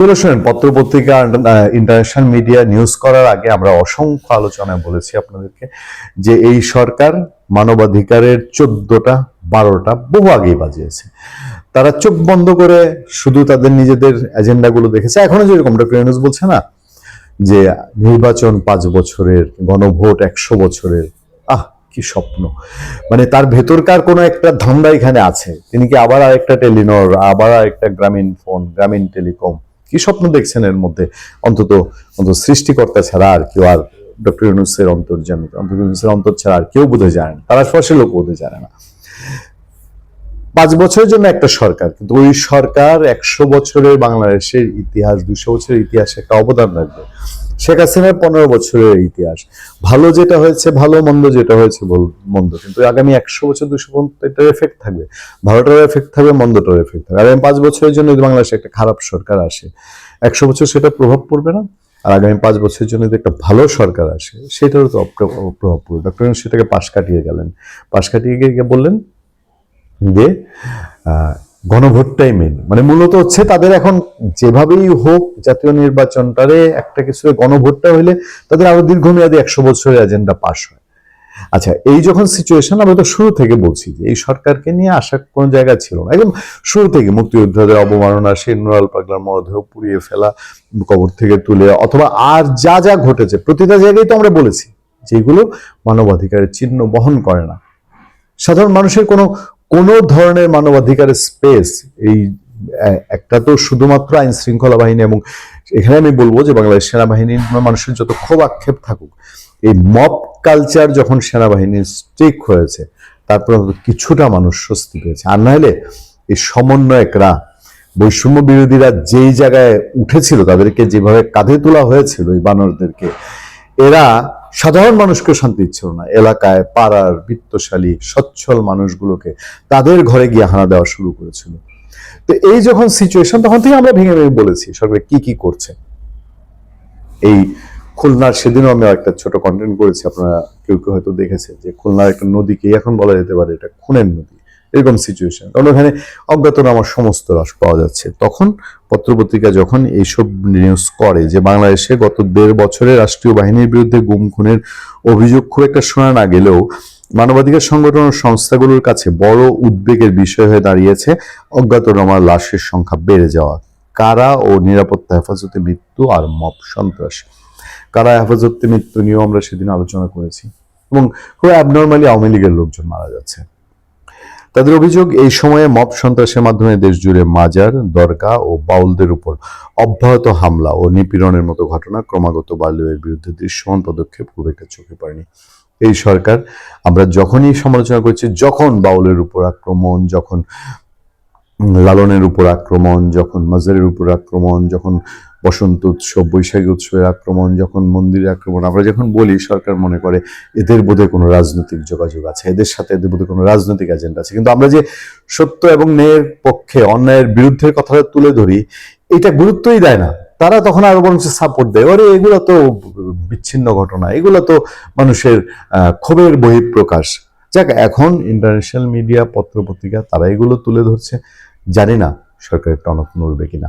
এগুলো শোনেন, পত্রপত্রিকা international media news করার আগে আমরা অসংখ্য আলোচনায় বলেছি আপনাদেরকে যে এই সরকার মানবাধিকারের চোদ্দটা, বারোটা বহু আগেই বাজিয়েছে। তারা চোখ বন্ধ করে শুধু তাদের নিজেদের এজেন্ডাগুলো দেখেছে। এখনও যেরকম ডক্টর ইউনুস বলছে না, যে নির্বাচন পাঁচ বছরের, গণভোট একশো বছরের, আহ, কি স্বপ্ন। মানে তার ভেতরকার কোনো একটা ধান্দা এখানে আছে। তিনি কি আবার আরেকটা টেলিনর, আবার আরেকটা গ্রামীণ ফোন, গ্রামীণ টেলিকম কি স্বপ্ন দেখছেন এর মধ্যে? অন্তত অন্তত সৃষ্টিকর্তা ছাড়া আর কেউ, আর ডক্টর ইউনুসের অন্তর্জামী ডক্টর ইউনুসের অন্তর ছাড়া আর কেউ বোধহয় জানে না। তারা ফসে লোক বোধহয় জানে না। পাঁচ বছরের জন্য একটা সরকার, কিন্তু ওই সরকার একশো বছরের বাংলাদেশের ইতিহাস, দুশো বছরের ইতিহাসে একটা অবদান রাখবে। শেখ হাসিনার পনেরো বছরের ইতিহাস। ভালো যেটা হয়েছে, ভালো মন্দ যেটা হয়েছে মন্দ। কিন্তু আগামী একশো বছর, দুশো পর্যন্ত এটার এফেক্ট থাকবে। ভালোটার এফেক্ট থাকবে, মন্দটার এফেক্ট থাকবে। আগামী পাঁচ বছরের জন্য যদি বাংলাদেশে একটা খারাপ সরকার আসে, একশো বছর সেটা প্রভাব পড়বে না? আর আগামী পাঁচ বছরের জন্য যদি একটা ভালো সরকার আসে, সেটারও তো প্রভাব পড়বে। ডক্টর সেটাকে পাশ কাটিয়ে গেলেন। পাশ কাটিয়ে গিয়ে বললেন যে গণভোটটাই মেন মানে মূলত হচ্ছে তাদের এখন যেভাবেই হোক জাতীয় নির্বাচনটারে একটা কিছু গণভোটটা হইলে তাদের আরও দীর্ঘমেয়াদী একশো বছরের এজেন্ডা পাশ হয়। আচ্ছা এই যখন সিচুয়েশন আমরা তো শুরু থেকে বলছি যে এই সরকারকে নিয়ে আসার কোনো জায়গা ছিল না। একদম শুরু থেকে মুক্তিযোদ্ধাদের অবমাননা, সেই নুরাল পাগলার মরদেহ পুড়িয়ে ফেলা, কবর থেকে তুলে, অথবা আর যা যা ঘটেছে, প্রতিটা জায়গায় তো আমরা বলেছি, যেগুলো মানবাধিকারের চিহ্ন বহন করে না। সাধারণ মানুষের কোনো কোনো ধরনের মানবাধিকারের স্পেস এই একটা তো শুধুমাত্র আইন শৃঙ্খলা বাহিনী এবং এখানে আমি বলব যে বাংলাদেশ সেনাবাহিনীর মানুষের যত ক্ষোভ আক্ষেপ থাকুক, এই মব কালচার যখন সেনাবাহিনীর স্ট্রিক হয়েছে, তারপর কিছুটা মানুষ স্বস্তি পেয়েছে। আর নাহলে এই সমন্বয়করা, বৈষম্য বিরোধীরা যেই জায়গায় উঠেছিল, তাদেরকে যেভাবে কাঁধে তোলা হয়েছিল এই বানরদেরকে, এরা সাধারণ মানুষকে শান্তি দিচ্ছিল না। এলাকায়, পাড়ার বৃত্তশালী, সচ্ছল মানুষগুলোকে তাদের ঘরে গিয়ে হানা দেওয়া শুরু করেছিল। তো এই যখন সিচুয়েশন তখন থেকে আমরা ভেঙে ভেঙে বলেছি, সরকার কি কি করছে? এই খুলনার, সেদিনও আমি একটা ছোট কন্টেন্ট করেছি, আপনারা কেউ কেউ হয়তো দেখেছে যে খুলনার একটা নদীকে, এখন বলা যেতে পারে এটা খুনের নদী। এরকম সিচুয়েশন কারণ ওখানে অজ্ঞাতনামা সমস্ত রস পাওয়া যাচ্ছে। তখন পত্রপত্রিকা যখন এইসব নিউজ করে যে বাংলাদেশে গত দেড় বছরে রাষ্ট্রীয় বাহিনীর বিরুদ্ধে গুম, খুনের অভিযোগ খুব একটা শোনা না গেলেও মানবাধিকার সংগঠন ও সংস্থাগুলোর কাছে বড় উদ্বেগের বিষয় হয়ে দাঁড়িয়েছে অজ্ঞাতনামা লাশের সংখ্যা বেড়ে যাওয়া। কারা ও নিরাপত্তা হেফাজতে মৃত্যু আর মব সন্ত্রাস? কারা হেফাজতে মৃত্যু নিয়েও আমরা সেদিন আলোচনা করেছি এবং খুব অ্যাবনর্মালি আওয়ামী লীগের লোকজন মারা যাচ্ছে। তাদের অভিযোগ, এই সময়ে মব সন্ত্রাসের মাধ্যমে দেশ জুড়ে মাজার, দরগা ও বাউলদের উপর অব্যাহত হামলা ও নিপীড়নের মতো ঘটনা ক্রমাগত বাড়লেও এর বিরুদ্ধে দৃশ্যমান পদক্ষেপ খুব একটা চোখে পড়েনি। এই সরকার, আমরা যখনই সমালোচনা করছি, যখন বাউলের উপর আক্রমণ, যখন লালনের উপর আক্রমণ, যখন মাজারের উপর আক্রমণ, যখন বসন্ত উৎসব, বৈশাখী উৎসবের আক্রমণ, যখন মন্দিরে আক্রমণ, আমরা যখন বলি, সরকার মনে করে এদের বোধে কোনো রাজনৈতিক যোগাযোগ আছে, এদের সাথে এদের বোধে কোনো রাজনৈতিক এজেন্ডা আছে। কিন্তু আমরা যে সত্য এবং ন্যায়ের পক্ষে অন্যায়ের বিরুদ্ধে কথাটা তুলে ধরি, এটা গুরুত্বই দেয় না। তারা তখন আরও বরঞ্চ সাপোর্ট দেয়। ওরে, এগুলো তো বিচ্ছিন্ন ঘটনা, এগুলো তো মানুষের ক্ষোভের বহিঃপ্রকাশ। যাক, এখন ইন্টারন্যাশনাল মিডিয়া পত্রপত্রিকা, তারা এগুলো তুলে ধরছে। জানি না সরকারের টনক নড়বে কিনা।